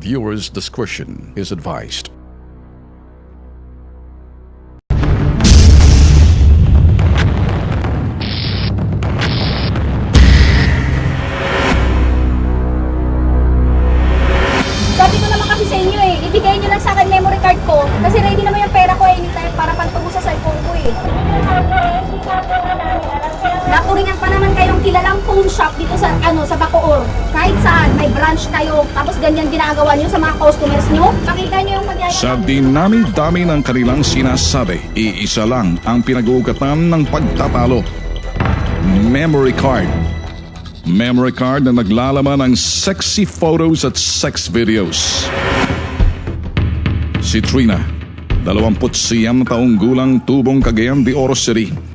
Viewers' discretion is advised. Phone shop dito sa ano sa Bacoor. Kahit saan, may branch kayo. Tapos ganyan ginagawa nyo sa mga customers nyo. Pakita nyo yung magyayabang. Sa dinami-dami ng kanilang sinasabi, iisa lang ang pinag-uugatan ng pagtatalo. Memory card. Memory card na naglalaman ng sexy photos at sex videos. Si Trina, 29 na taong gulang tubong Cagayan de Oro City.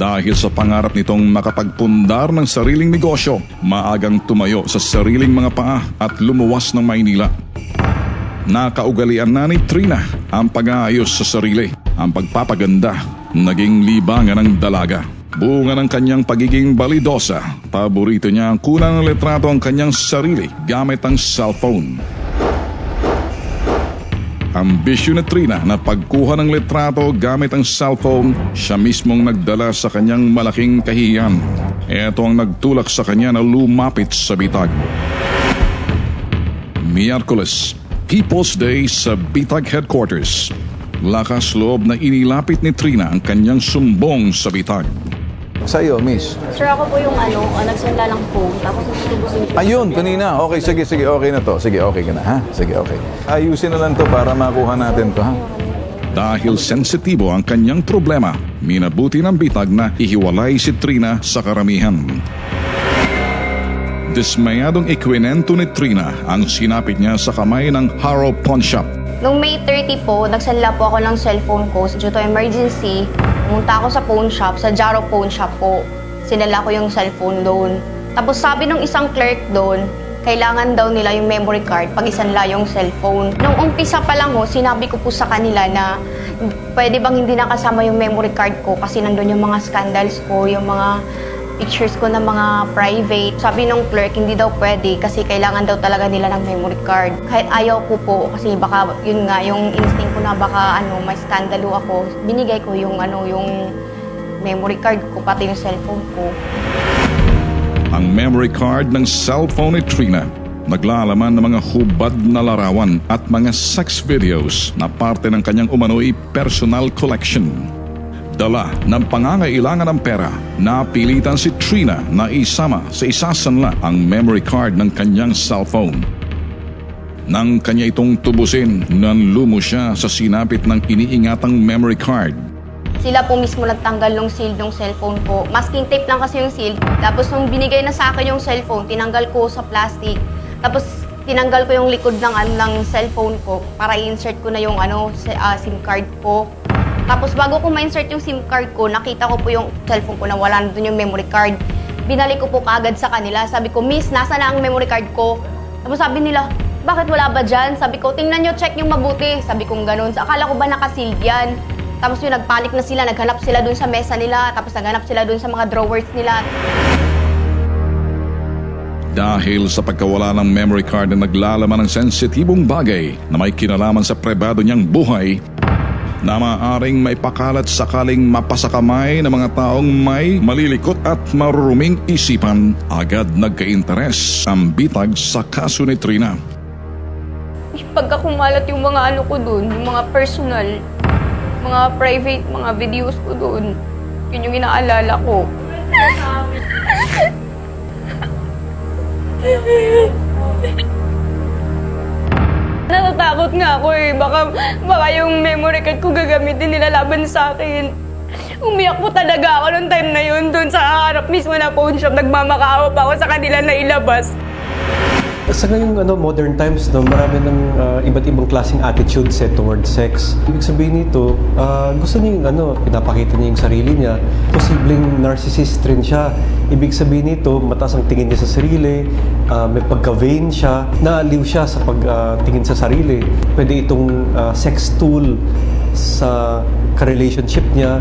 Dahil sa pangarap nitong makapagpundar ng sariling negosyo, maagang tumayo sa sariling mga paa at lumuwas ng Maynila. Nakaugalian na ni Trina ang pag-aayos sa sarili, ang pagpapaganda, naging libangan ng dalaga. Bunga ng kanyang pagiging balidosa, paborito niya ang kulang ng letrato ang kanyang sarili gamit ang cellphone. Ambisyon ni Trina na pagkuha ng letrato gamit ang cellphone, siya mismong nagdala sa kanyang malaking kahiyan. Ito ang nagtulak sa kanya na lumapit sa bitag. Miyerkules, People's Day sa Bitag Headquarters. Lakas loob na inilapit ni Trina ang kanyang sumbong sa bitag. Sa iyo, miss. Sir, ako po yung ano, uh, nagsanda lang phone. Tapos tutubusin ko. Ayun, kanina. Okay, sige, sige, okay na to. Sige, okay ka na, ha? Sige, okay. Ayusin na lang to para makuha natin to, ha? Dahil sensitibo ang kanyang problema, minabuti ng bitag na ihiwalay si Trina sa karamihan. Dismayadong ikwinento ni Trina ang sinapit niya sa kamay ng Harrow Pawn Shop. Nung May 30 po, nagsanla po ako ng cellphone ko due to emergency. Pumunta ako sa phone shop, sa Jaro Phone Shop po. Sinala ko yung cellphone doon. Tapos sabi ng isang clerk doon, kailangan daw nila yung memory card pag isanla yung cellphone. Nung umpisa pa lang ho, sinabi ko po sa kanila na pwede bang hindi nakasama yung memory card ko kasi nandun yung mga scandals ko, yung mga pictures ko na mga private. Sabi nung clerk, hindi daw pwede kasi kailangan daw talaga nila ng memory card. Kahit ayaw ko po kasi baka yun nga yung instinct ko na baka ano may skandalo ako. Binigay ko yung ano yung memory card ko pati yung cellphone ko. Ang memory card ng cellphone ni Trina naglalaman ng mga hubad na larawan at mga sex videos na parte ng kanyang umano'y personal collection. Dala ng pangangailangan ng pera, napilitan si Trina na isama sa isasanla ang memory card ng kanyang cellphone. Nang kanya itong tubusin, nanlumo siya sa sinapit ng iniingatang memory card. Sila po mismo nagtanggal ng seal ng cellphone ko. Masking tape lang kasi yung seal. Tapos nung binigay na sa akin yung cellphone, tinanggal ko sa plastic. Tapos tinanggal ko yung likod ng ng cellphone ko para i-insert ko na yung ano ah, SIM card ko. Tapos bago ko ma-insert yung SIM card ko, nakita ko po yung cellphone ko na wala na dun yung memory card. Binalik ko po kaagad sa kanila. Sabi ko, Miss, nasa na ang memory card ko? Tapos sabi nila, bakit wala ba dyan? Sabi ko, tingnan nyo, check yung mabuti. Sabi kong ganun. So, akala ko ba nakasealed yan? Tapos yun, nagpanik na sila, naghanap sila dun sa mesa nila, tapos naghanap sila dun sa mga drawers nila. Dahil sa pagkawala ng memory card na naglalaman ng sensitibong bagay na may kinalaman sa pribado niyang buhay, na maaaring may pakalat sakaling mapasakamay ng mga taong may malilikot at maruruming isipan, agad nagka-interes ang bitag sa kaso ni Trina. Pagka kumalat yung mga ano ko dun, yung mga personal, mga private, mga videos ko dun, yun yung inaalala ko. Natatakot nga ako eh. Baka, baka yung memory card ko gagamitin nila laban sa akin. Umiyak po talaga ako nung time na yun doon sa harap mismo na phone shop. Nagmamakaawa pa ako sa kanila na ilabas. Sa ngayong ano, modern times, no, marami ng ah, iba't ibang klaseng attitudes eh, towards sex. Ibig sabihin nito, ah, gusto niya yung ano, pinapakita niya yung sarili niya. Posibleng narcissist rin siya. Ibig sabihin nito, mataas ang tingin niya sa sarili, ah, may pagka-vain siya, naaliw siya sa pagtingin sa sarili. Pwede itong ah, sex tool sa ka-relationship niya.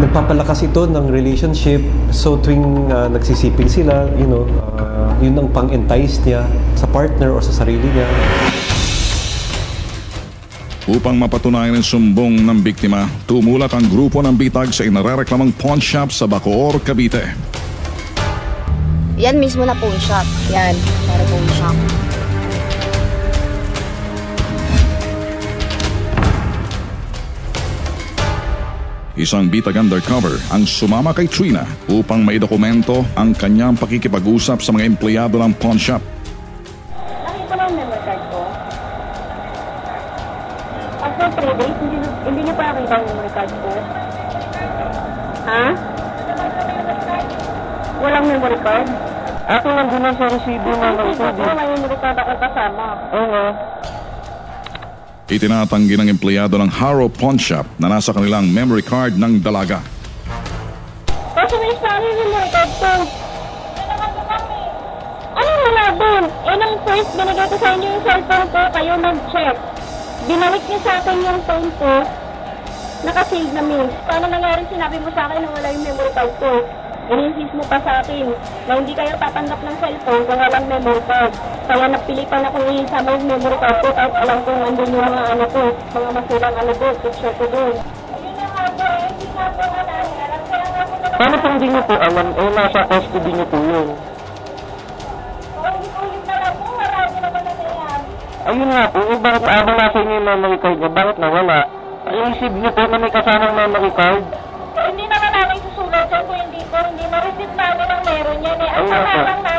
Nagpapalakas ito ng relationship. So tuwing ah, nagsisiping sila, you know, ah, yun ang pang-entice niya sa partner o sa sarili niya. Upang mapatunayan ang sumbong ng biktima, tumulak ang grupo ng bitag sa inarereklamang pawn shop sa Bacoor, Cavite. Yan mismo na pawn shop. Yan, para pawn shop. Isang bitag undercover ang sumama kay Trina upang maidokumento ang kanyang pakikipag-usap sa mga empleyado ng pawn shop. Nakita yung memory card ko? After 3 days, hindi, hindi niyo pa nakita yung memory card ko? Ha? Walang memory card? Ako nandun lang sa resibo na Hindi lang ko may memory card ako kasama. Oo. Itinatanggi ng empleyado ng Harrow Pawn Shop na nasa kanilang memory card ng dalaga. Kasi may sa akin yung memory card ko. Ano wala doon? Eh, nang first binigay ko sa inyo yung cellphone ko, kayo nag-check. Binalik niyo sa akin yung phone ko, nakasave na miss. Paano nangyari sinabi mo sa akin na wala yung memory card ko? Ininsist mo pa sa akin na hindi kayo tatanggap ng cellphone kung walang memory card. Kaya napilitan akong isama yung memory card ko kahit alam ko nandun yung mga ano ko, mga masulang ano ko, picture ko doon. Paano kung hindi niyo po alam, eh nasa custody niyo po yun? Ayun nga po, eh bakit ano nasa inyo yung memory card niyo? Bakit nawala? Ay, isip niyo po na may kasamang memory card? Hindi naman namin susulat yan kung hindi po, hindi ma-receive namin ang meron yan eh. Ang Ayun